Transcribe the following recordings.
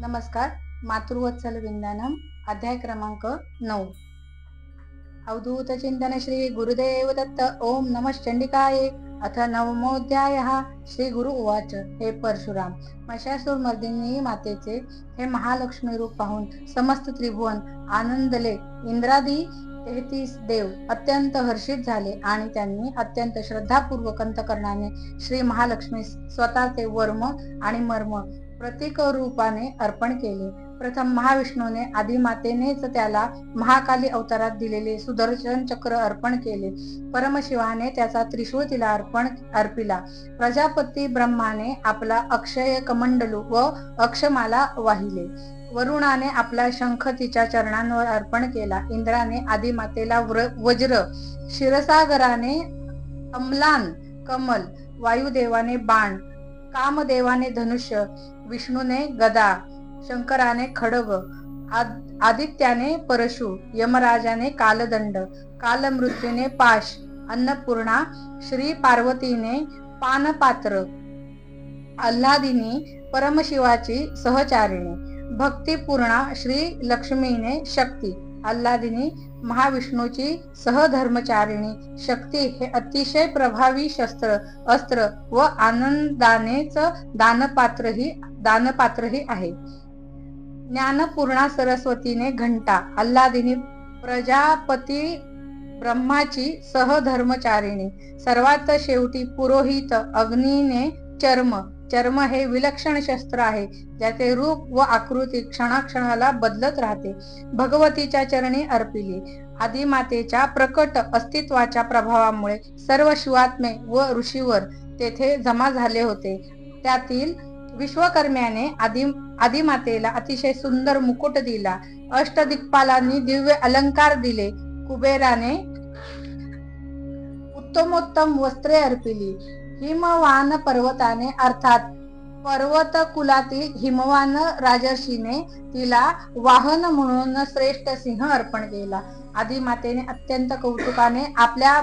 नमस्कार मातृवत्सल विंदानम अध्याय क्रमांक नऊ. अवधूत चिंतन श्री गुरुदेव दत्त ओम नम चंडिकाय अथ नवमोध्याय श्री गुरु उवाच हे परशुराम. मशासूर मर्दिनी मातेचे हे महालक्ष्मी रूप पाहून समस्त त्रिभुवन आनंदले. इंद्रादी तेहतीस देव अत्यंत हर्षित झाले आणि त्यांनी अत्यंत श्रद्धापूर्वक अंतकरणाने श्री महालक्ष्मी स्वतःचे वर्म आणि मर्म प्रतीक रूपाने अर्पण केले. प्रथम महाविष्णूने आदिमातेनेच त्याला महाकाली अवतारात दिलेले सुदर्शन चक्र अर्पण केले. परमशिवाने त्याचा त्रिशूळ तिला अर्पण अर्पिला. प्रजापती ब्रह्माने आपला अक्षय कमंडलू व अक्षमाला वाहिले. वरुणाने आपला शंख तिच्या चरणांवर अर्पण केला. इंद्राने आदिमातेला वज्र. क्षीरसागराने अमलान कमल. वायुदेवाने बाण. कामदेवाने धनुष्य. विष्णूने गदा शंकराने खडग आदित्याने परशु यमराजाने कालदंड कालमृत्यूने पाश अन्नपूर्णा श्री पार्वतीने पानपात्र अल्लादिनी परमशिवाची सहचारिणी भक्तिपूर्णा श्री लक्ष्मीने शक्ती अल्लादिनी महाविष्णूची सहधर्मचारिणी शक्ती हे अतिशय प्रभावी शस्त्र अस्त्र व आनंदानेच दानपात्रही दानपात्रही आहे. ज्ञानपूर्णा सरस्वतीने घंटा अल्लादिनी प्रजापती ब्रह्माची सहधर्मचारिणी सर्वात शेवटी पुरोहित अग्नीने चर्म चर्म हे विलक्षण शस्त्र आहे ज्याचे रूप व आकृती क्षणाक्षणाला बदलत राहते. भगवतीच्या चरणी अर्पिली. आदिमातेच्या प्रकट अस्तित्वाच्या प्रभावामुळे सर्व शिवात्मे व ऋषीवर तेथे जमा झाले होते. त्यातील विश्वकर्म्याने आदि आदिमातेला अतिशय सुंदर मुकुट दिला. अष्टदिक्पालांनी दिव्य अलंकार दिले. कुबेराने उत्तमोत्तम वस्त्रे अर्पिली. हिमवान पर्वताने अर्थात पर्वत कुलातील हिमवान राजर्षीने तिला वाहन म्हणून श्रेष्ठ सिंह अर्पण केला. आदिमातेने अत्यंत कौतुकाने आपल्या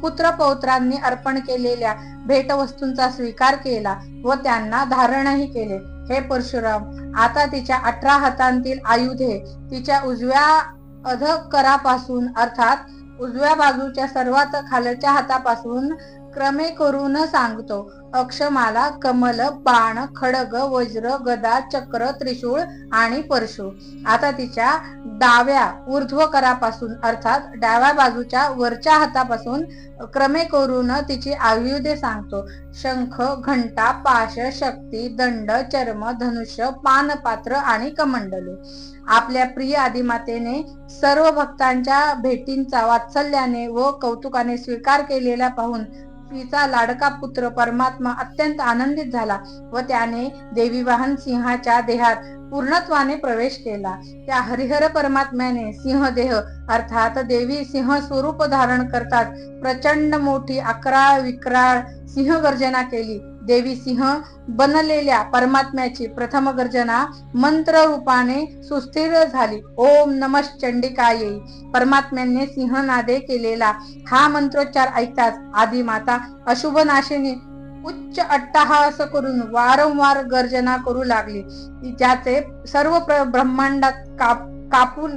पुत्र पौत्रांनी अर्पण केलेल्या भेटवस्तूंचा स्वीकार केला व त्यांना धारणही केले. हे परशुराम आता तिच्या अठरा हातांतील आयुधे तिच्या उजव्या अधकरापासून अर्थात उजव्या बाजूच्या सर्वात खालच्या हातापासून क्रमे करून सांगतो. अक्षमाला कमल बाण खडग वज्र गदा चक्र त्रिशूळ आणि परशु आता तिच्या डाव्या ऊर्ध्वकरापासून अर्थात डाव्या बाजूच्या वरच्या हातापासून क्रमे करून तिची आयुधे सांगतो. शंख घंटा पाश शक्ती दंड चर्म धनुष्य पानपात्र आणि कमंडलू. आपल्या प्रिय आदिमातेने सर्व भक्तांच्या भेटींचा वात्सल्याने व कौतुकाने स्वीकार केलेला पाहून तिचा लाडका पुत्र परमात्मा अत्यंत आनंदित झाला व त्याने देवी वाहन सिंहाच्या देहात पूर्णत्वाने प्रवेश केला. त्या हरिहर परमात्म्याने सिंह देह अर्थात देवी सिंह स्वरूप धारण करतात. प्रचंड मोठी अकराळ विक्राळ सिंह गर्जना केली. देवी सिंह बनलेल्या परमात्म्याची प्रथम गर्जना मंत्र रूपाने सुस्थिर झाली. ओम नमश चंडिकाये. परमात्म्याने सिंहनादे केलेला हा मंत्रोच्चार ऐकताच आदी माता अशुभ नाशिनी उच्च अट्टहास करून वारंवार गर्जना करू लागली. ज्याचे सर्व ब्रह्मांडात काप कापून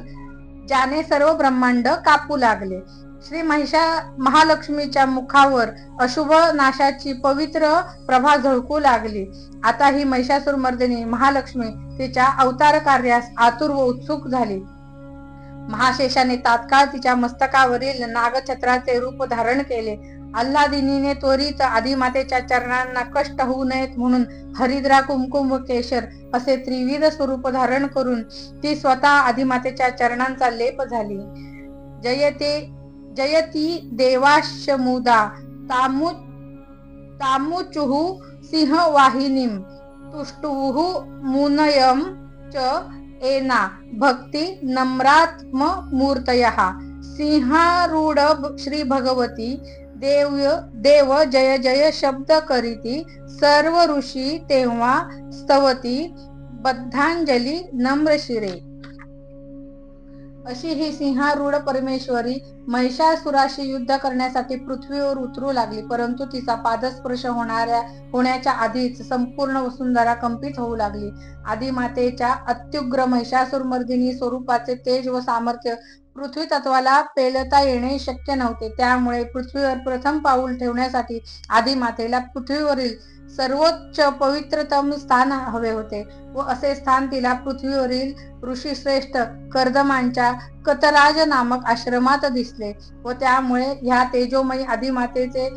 ज्याने सर्व ब्रह्मांड कापू लागले. श्री महिषा महालक्ष्मीच्या मुखावर अशुभ नाशाची पवित्र प्रभा झळकू लागली. आता ही महिषासूर मर्दिनी महालक्ष्मी तिच्या अवतार कार्यास आतुर व उत्सुक झाली. महाशेषाने तात्काळ तिच्या मस्तकावरील नागछत्राचे रूप धारण केले. अल्लादिनीने त्वरित आदिमातेच्या चरणांना कष्ट होऊ नयेत म्हणून हरिद्रा कुमकुम व केशर असे त्रिविध स्वरूप धारण करून ती स्वतः आदिमातेच्या चरणांचा लेप झाली. जयते जयती देवाशमुदा तामु तामुचुः सिंहवाहिनीं। तुष्टुः मुनयं च एना। भक्ति नम्रात्म मूर्तयः सिंहारूढ श्री भगवती देव देव जय जय शब्द करीती सर्व ऋषी तेव्हा स्तवती। बद्धांजली नम्र शिरे। अशी ही सिंहारूढ परमेश्वरी महिषासुराशी युद्ध करण्यासाठी पृथ्वीवर उतरू लागली परंतु तिचा पादस्पर्श होणाऱ्या होण्याच्या आधीच संपूर्ण वसुंधरा कंपित होऊ लागली. आदिमातेच्या अत्युग्र महिषासुरमर्दिनी स्वरूपाचे तेज व सामर्थ्य पृथ्वी तत्वाला पेलता येणे शक्य नव्हते. त्यामुळे पृथ्वीवर प्रथम पाऊल ठेवण्यासाठी आदिमातेला पृथ्वीवरील सर्वोच्च पवित्रतम स्थान हवे होते व असे स्थान तिला पृथ्वीवरील ऋषीश्रेष्ठ कर्दमांच्या कतराज नामक आश्रमात दिसले व त्यामुळे ह्या तेजोमयी आदिमातेचे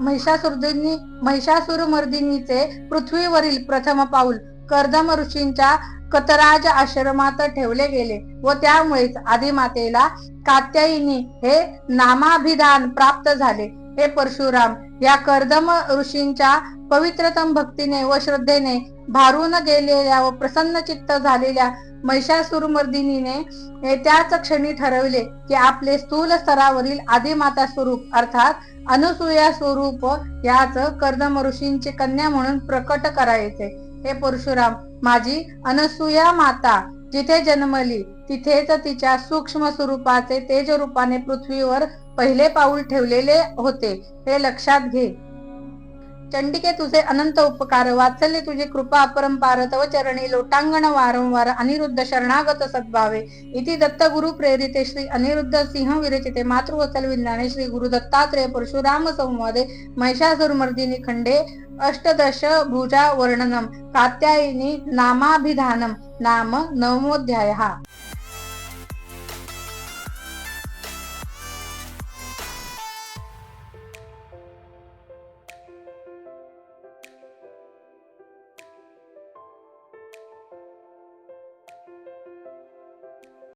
महिषासुरदिनी महिषासुरमर्दिनीचे पृथ्वीवरील प्रथम पाऊल कर्दम ऋषींच्या कतराज आश्रमात ठेवले गेले व त्यामुळेच आदिमातेला कात्यायिनी हे नामाभिधान प्राप्त झाले. हे परशुराम या कर्दम ऋषींच्या पवित्रतम भक्तीने व श्रद्धेने भारून गेलेल्या व प्रसन्न चित्त झालेल्या महिषासुरमर्दिनीने त्याच क्षणी ठरवले की आपले स्थूल स्तरावरील आदिमाता स्वरूप अर्थात अनुसूया स्वरूप याच कर्दम ऋषींची कन्या म्हणून प्रकट करायचे. हे परशुराम माझी अनसूया माता जिथे जन्मली तिथेच तिच्या सूक्ष्म स्वरूपाचे तेज रूपाने पृथ्वीवर पहिले पाऊल ठेवलेले होते. हे लक्षात घे. चंडिके तुझे अनंत उपकार. वात्सल्य तुझी कृपा अपरंपार. तव चरणी लोटांगण वारंवार. अनिरुद्ध शरणागत सद्भावे. इति दत्त गुरु प्रेरिते. श्री अनिरुद्ध सिंह विरचिते. मातृवत्सल विज्ञाने श्री गुरु दत्तात्रेय परशुराम संवादे. महिषासुरमर्दिनी खंडे. अष्टदश भुजा वर्णनम कात्यायिनी नामाभिधानम. नाम नवमोध्याय